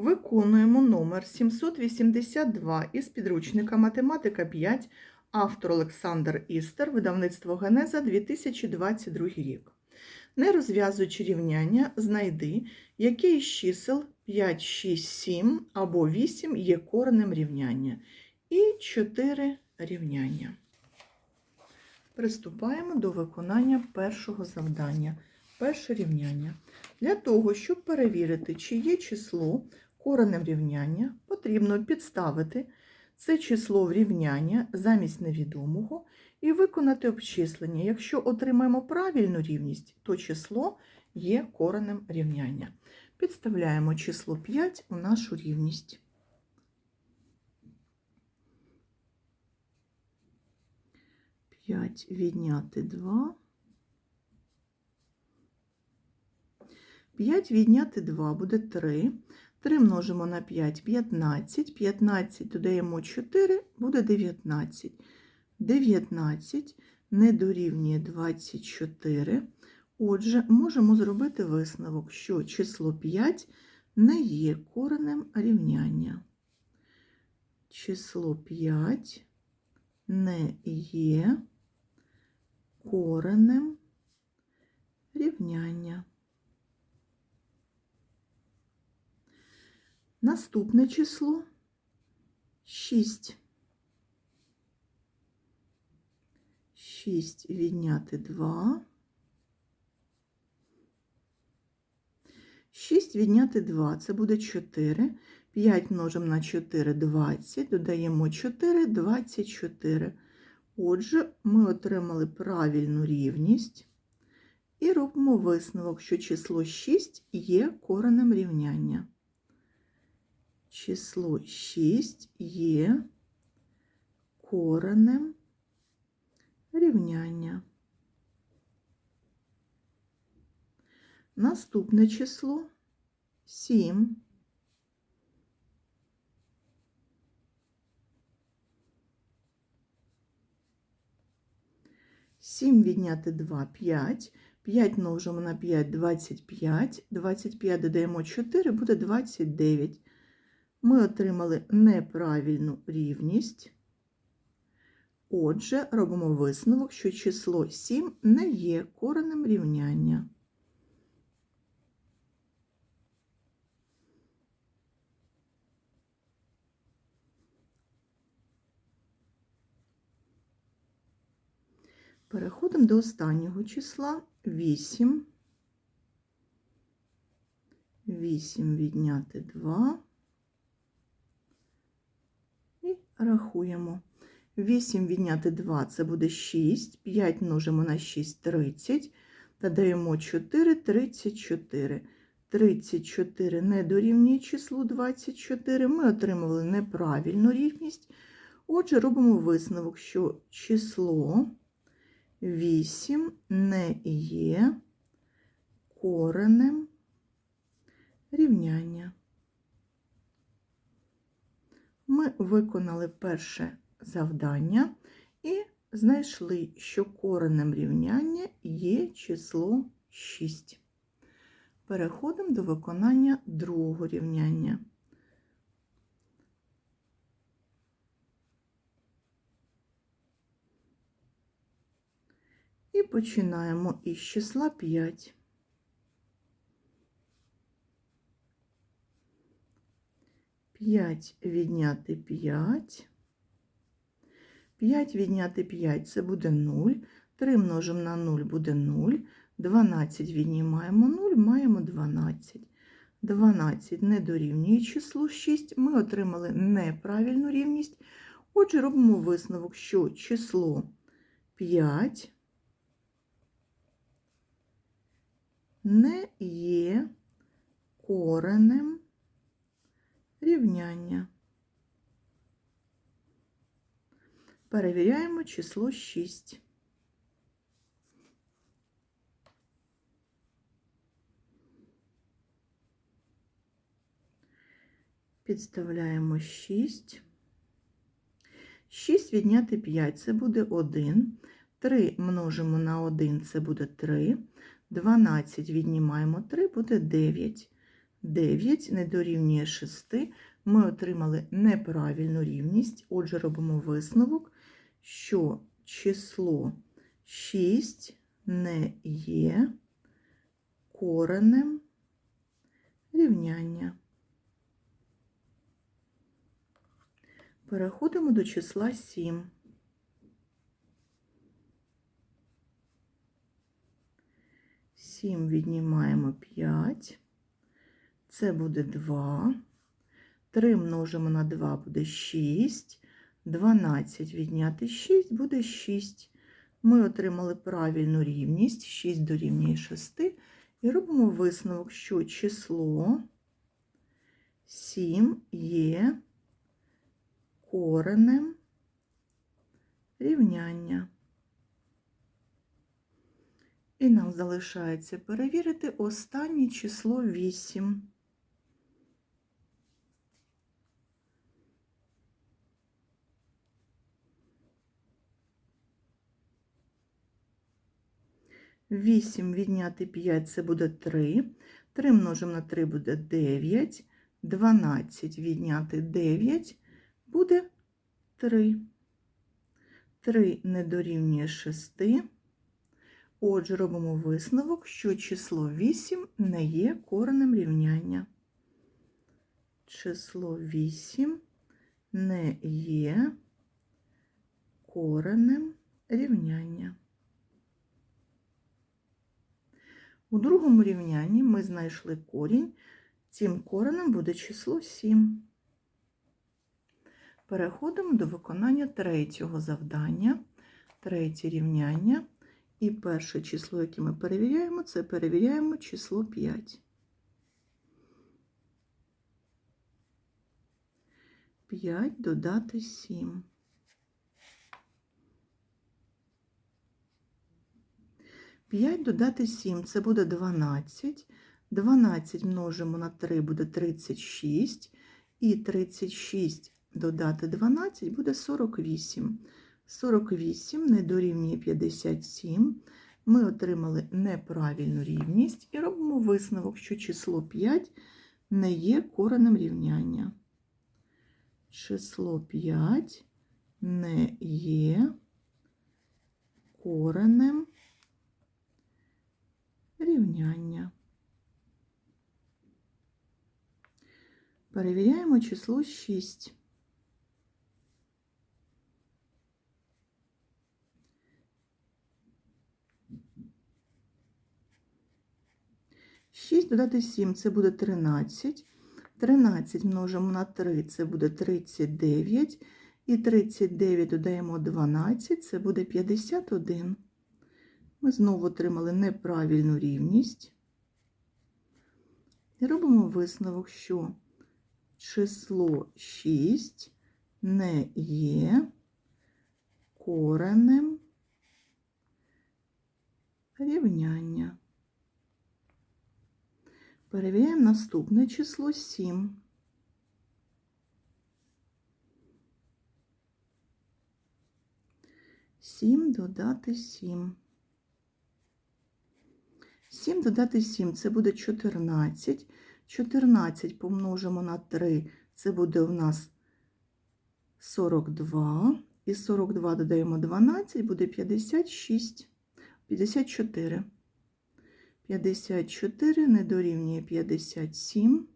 Виконуємо номер 782 із підручника Математика 5, автор Олександр Істер, видавництво Генеза 2022 рік. Не розв'язуючи рівняння, знайди, яке із чисел 5, 6, 7 або 8 є коренем рівняння. І 4 рівняння. Приступаємо до виконання першого завдання. Перше рівняння. Для того, щоб перевірити, чи є число коренем рівняння, потрібно підставити це число в рівняння замість невідомого і виконати обчислення. Якщо отримаємо правильну рівність, то число є коренем рівняння. Підставляємо число 5 у нашу рівність. П'ять відняти 2. 5 відняти 2 буде 3. 3 множимо на 5 15. 15 додаємо 4, буде 19. 19 не дорівнює 24. Отже, можемо зробити висновок, що число 5 не є коренем рівняння. Число 5 не є коренем рівняння. Наступне число 6. 6 відняти 2. 6 відняти 2 це буде 4. 5 множимо на 4 20, додаємо 4 24. Отже, ми отримали правильну рівність і робимо висновок, що число 6 є коренем рівняння число 6 є коренем рівняння. Наступне число 7. Сім відняти 2 – 5. 5 множимо на 5 – 25. 25 додаємо 4, буде 29 ми отримали неправильну рівність. Отже, робимо висновок, що число 7 не є коренем рівняння. Переходимо до останнього числа 8. 8 відняти 2. Рахуємо. 8 відняти 2 це буде 6, 5 множимо на 6 30, додаємо 4, 34. 34 не дорівнює числу 24. Ми отримали неправильну рівність. Отже, робимо висновок, що число 8 не є коренем рівняння. Ми виконали перше завдання і знайшли, що коренем рівняння є число 6. Переходимо до виконання другого рівняння. І починаємо із числа 5. 5 відняти 5. 5 відняти 5 це буде 0. 3 множимо на 0 буде 0. 12 віднімаємо 0, маємо 12. 12 не дорівнює числу 6. Ми отримали неправильну рівність. Отже, робимо висновок, що число 5 не є коренем рівняння. Перевіряємо число 6. Підставляємо 6. 6 відняти 5 це буде 1. 3 множимо на 1 це буде 3. 12 віднімаємо 3 буде 9. 9 не дорівнює 6. Ми отримали неправильну рівність. Отже, робимо висновок, що число 6 не є коренем рівняння. Переходимо до числа 7. Сім віднімаємо 5. Це буде 2. 3 множимо на 2 буде 6. 12 відняти 6 буде 6. Ми отримали правильну рівність. 6 дорівнює 6. І робимо висновок, що число 7 є коренем рівняння. І нам залишається перевірити останнє число 8. Вісім відняти 5 це буде 3. 3 множимо на 3 буде 9. 12 відняти 9 буде 3. 3 не дорівнює 6. Отже, робимо висновок, що число 8 не є коренем рівняння. Число 8 не є коренем рівняння. У другому рівнянні ми знайшли корінь, цим коренем буде число 7. Переходимо до виконання третього завдання, третє рівняння. І перше число, яке ми перевіряємо, це перевіряємо число 5. 5 додати 7. П'ять додати 7 це буде 12. 12 множимо на 3 буде 36. І 36 додати 12 буде 48. 48 не дорівнює 57. Ми отримали неправильну рівність і робимо висновок, що число 5 не є коренем рівняння. Число 5 не є коренем рівняння. Перевіряємо число 6. 6 додати 7 це буде 13. 13 множимо на 3 це буде 39. І 39 додаємо 12, це буде 51. Ми знову отримали неправильну рівність. І робимо висновок, що число 6 не є коренем рівняння. Перевіряємо наступне число 7. Сім додати 7. 7 додати 7 це буде 14. 14 помножимо на 3, це буде у нас 42. І 42 додаємо 12, буде 56, 54. 54 не дорівнює 57.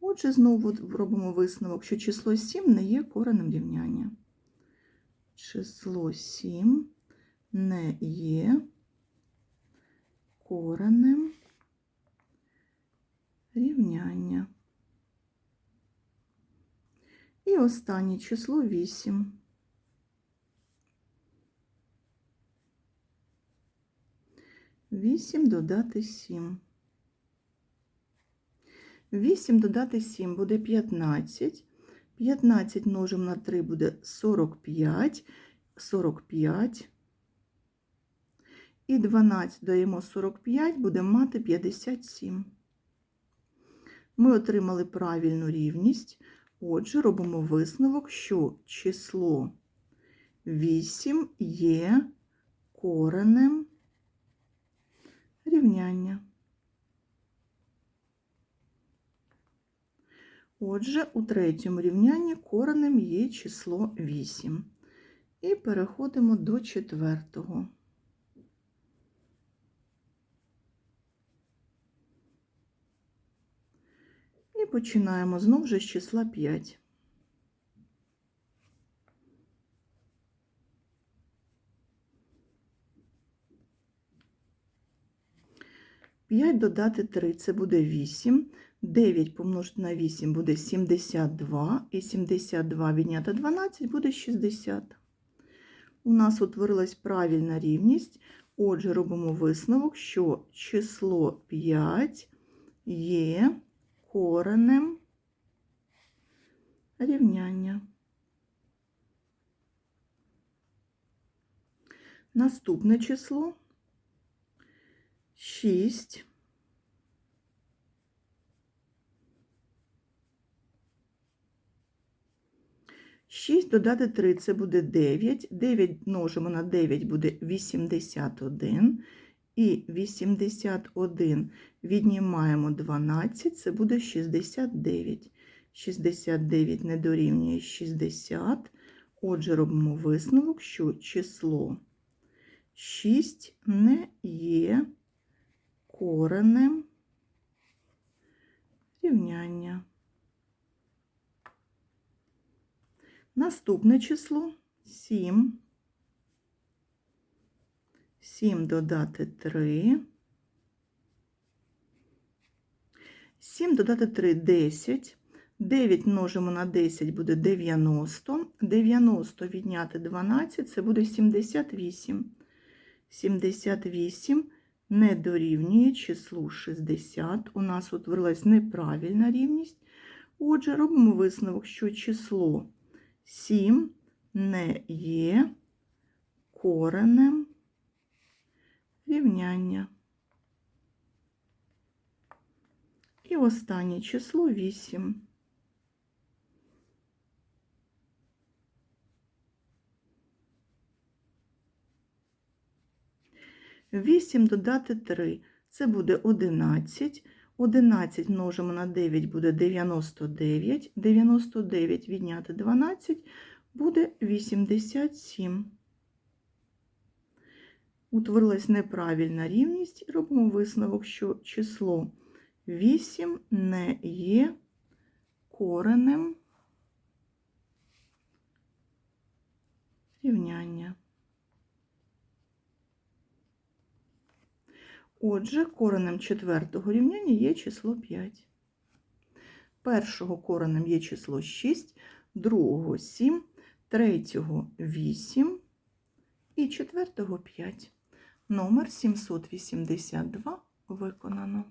Отже, знову робимо висновок, що число 7 не є коренем рівняння. Число 7 не є коренем рівняння. І останнє число 8. 8 додати 7. 8 додати 7 буде 15. 15 множимо на 3 буде 45. 45. І 12 даємо 45, будемо мати 57. Ми отримали правильну рівність. Отже, робимо висновок, що число 8 є коренем рівняння. Отже, у третьому рівнянні коренем є число 8. І переходимо до четвертого. І починаємо знову ж з числа 5. П'ять додати 3 це буде 8. 9 помножити на 8 буде 72. І 72 відняти 12 буде 60. У нас утворилась правильна рівність. Отже, робимо висновок, що число 5 є коренем рівняння. Наступне число 6. Шість додати 3 це буде 9. 9 множимо на 9 буде 81. І 81 віднімаємо 12, це буде 69. 69 не дорівнює 60. Отже, робимо висновок, що число 6 не є коренем рівняння. Наступне число 7. 7 додати 3. 7 додати 3 10. 9 множимо на 10 буде 90. 90 відняти 12 це буде 78. 78 не дорівнює числу 60. У нас утворилась неправильна рівність. Отже, робимо висновок, що число 7 не є коренем рівняння. І останнє число 8. Вісім додати 3 це буде 11. 11 множимо на 9 буде 99. 99 відняти 12 буде 87. Утворилась неправильна рівність і робимо висновок, що число 8 не є коренем рівняння. Отже, коренем четвертого рівняння є число 5. Першого коренем є число 6, другого 7, третього 8 і четвертого 5. Номер 782 виконано.